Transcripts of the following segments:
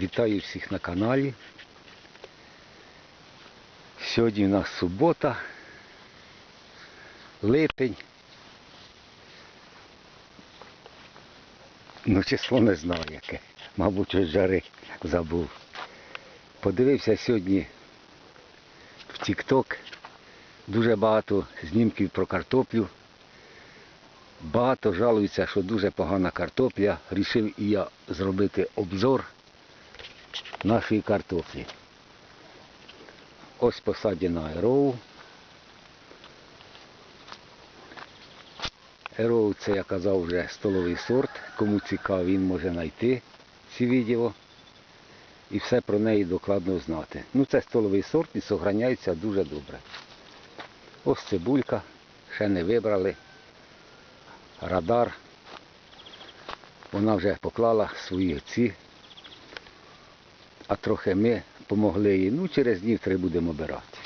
Вітаю всіх на каналі. Сьогодні у нас субота, липень. Ну, число не знаю яке. Мабуть, від жари забув. Подивився сьогодні в TikTok дуже багато знімків про картоплю. Багато жалуються, що дуже погана картопля. Рішив і я зробити обзор нашої картоплі. Ось посадена ероу. Ероу це я казав вже столовий сорт. Кому цікаво, він може знайти ці відео і все про неї докладно знати. Ну це столовий сорт і зберігається дуже добре. Ось цибулька, ще не вибрали. Радар. Вона вже поклала свої ці, а трохи ми допомогли їй. Ну, через днів три будемо обирати.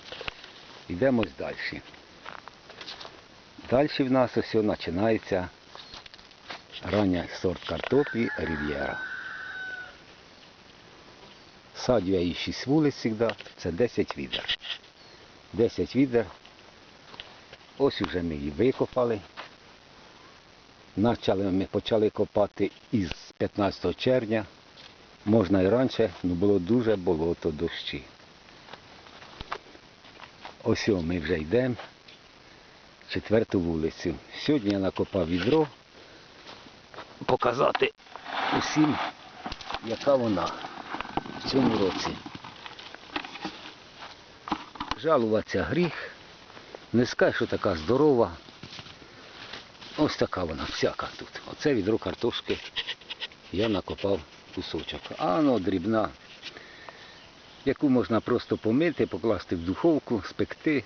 Йдемо далі. Далі в нас ось починається рання сорт картоплі Рів'єра. Садю я її 6 вулиць завжди, це 10 відер. 10 відер. Ось вже ми її викопали. Почали ми почали копати із 15 червня. Можна і раніше, але було дуже болото дощі. Ось ми вже йдемо. Четверту вулицю. Сьогодні я накопав відро. Показати усім, яка вона в цьому році. Жалуватися гріх. Не скажу, що така здорова. Ось така вона, всяка тут. Оце відро картошки я накопав кусочок. А воно дрібна, яку можна просто помити, покласти в духовку, спекти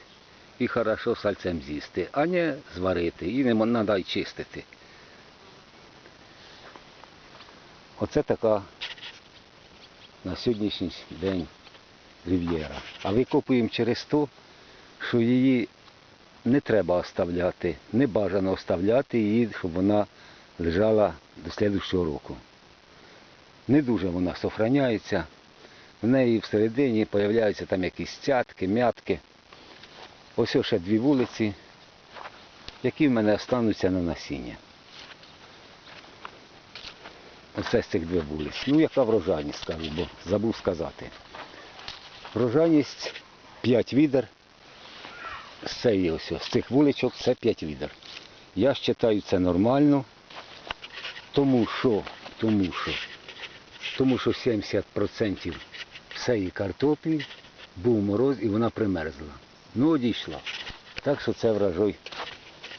і хорошо сальцем з'їсти, а не зварити і не треба й чистити. Оце така на сьогоднішній день рів'єра. А викопуємо через то, що її не треба оставляти, не бажано оставляти її, щоб вона лежала до слідчого року. Не дуже вона сохраняється. В неї всередині з'являються там якісь цятки, м'ятки. Ось ще дві вулиці, які в мене остануться на насіння. Оце з цих двох вулиць. Ну, яка врожайність, скажу, бо забув сказати. Врожайність 5 відер з цієї ось, з цих вуличок це 5 відер. Я вважаю це нормально, тому що, тому що, тому що 70% всієї картоплі був мороз і вона примерзла. Ну, одійшла. Так що це врожай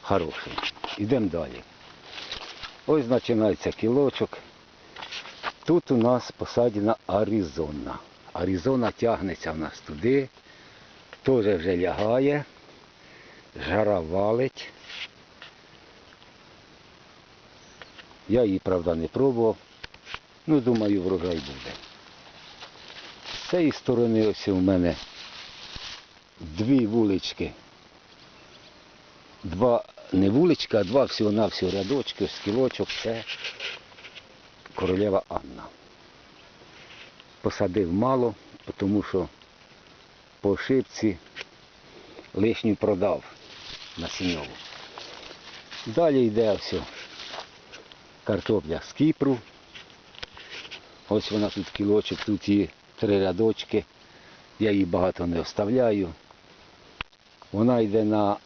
хороший. Йдемо далі. Ось починається кілочок. Тут у нас посадена Аризона. Аризона тягнеться в нас туди, теж вже лягає жара валить. Я її, правда, не пробував. Ну, думаю, врожай буде. З цієї сторони ось у мене дві вулички. Два не вуличка, а два всього-навсього рядочки, ось кілочок, це королева Анна. Посадив мало, тому що по ошибці лишню продав насінньову. Далі йде все картопля з Кіпру. Ось вона тут кілочок, тут і три рядочки. Я її багато не оставляю. Вона йде на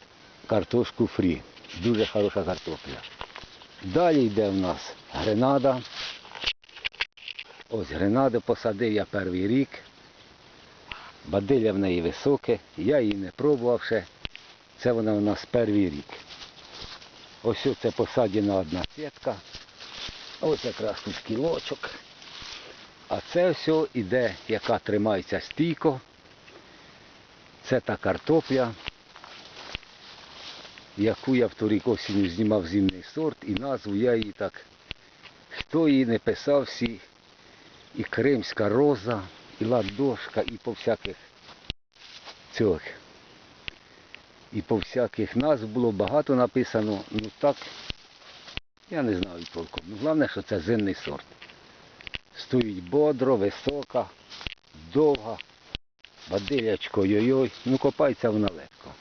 картошку фрі. Дуже хороша картопля. Далі йде в нас гренада. Ось гренаду посадив я перший рік. Бадилля в неї високе, я її не пробував ще. Це вона у нас перший рік. Ось це посадена одна сітка. Ось якраз тут кілочок. А це все іде, яка тримається стійко. Це та картопля, яку я в торік осінню знімав зимний сорт і назву я її так. Хто її не писав, всі і кримська роза, і ладошка, і по всяких цих. І по всяких назв було багато написано. Ну так, я не знаю толком. Ну, Головне, що це зимний сорт. Стоїть бодро, висока, довга. Бадилячко, йой-йой. Ну копається вона легко.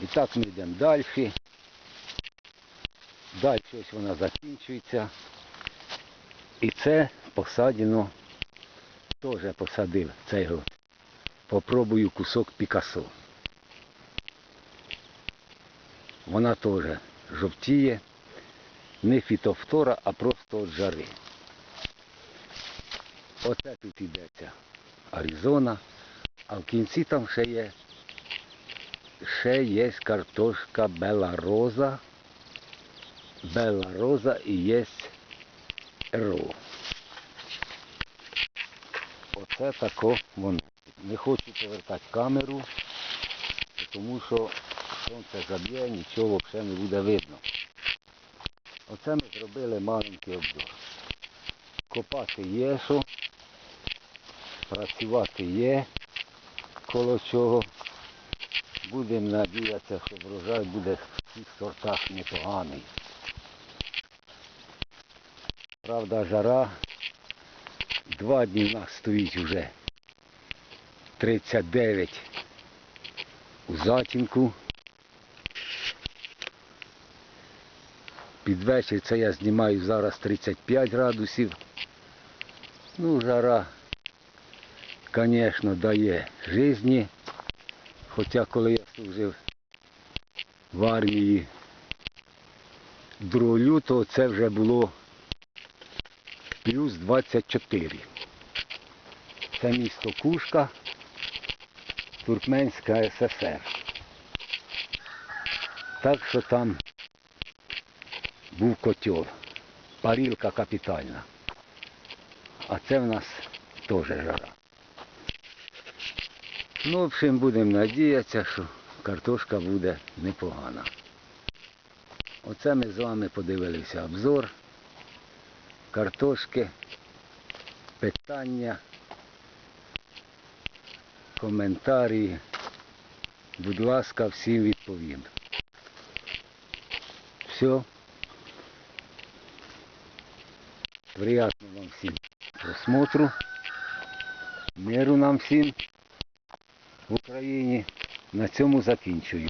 І так ми йдемо далі. Далі ось вона закінчується. І це посадено, теж посадив цей год. Попробую кусок Пікасо. Вона теж жовтіє. Не фітофтора, а просто від жари. Оце тут йдеться Аризона, а в кінці там ще є ще є картошка Белароза. Белароза і є ро. Оце тако воно. Не хочу повертати камеру, тому що сонце заб'є, нічого взагалі не буде видно. Оце ми зробили маленький обзор. Копати є що, працювати є коло чого. Будемо надіятися, що врожай буде в всіх сортах непоганий. Правда, жара. Два дні в нас стоїть вже 39 у затінку. Під вечір це я знімаю зараз 35 градусів. Ну, жара, звісно, дає житті. Хоча коли я служив в армії 2 лютого, це вже було плюс 24. Це місто Кушка, Туркменська ССР. Так що там був котел, парілка капітальна. А це в нас теж жара. Ну, в общем, будемо надіятися, що картошка буде непогана. Оце ми з вами подивилися обзор картошки, питання, коментарі. Будь ласка, всім відповім. Все. Приятного вам всім просмотру. Миру нам всім в Україні. На цьому закінчую.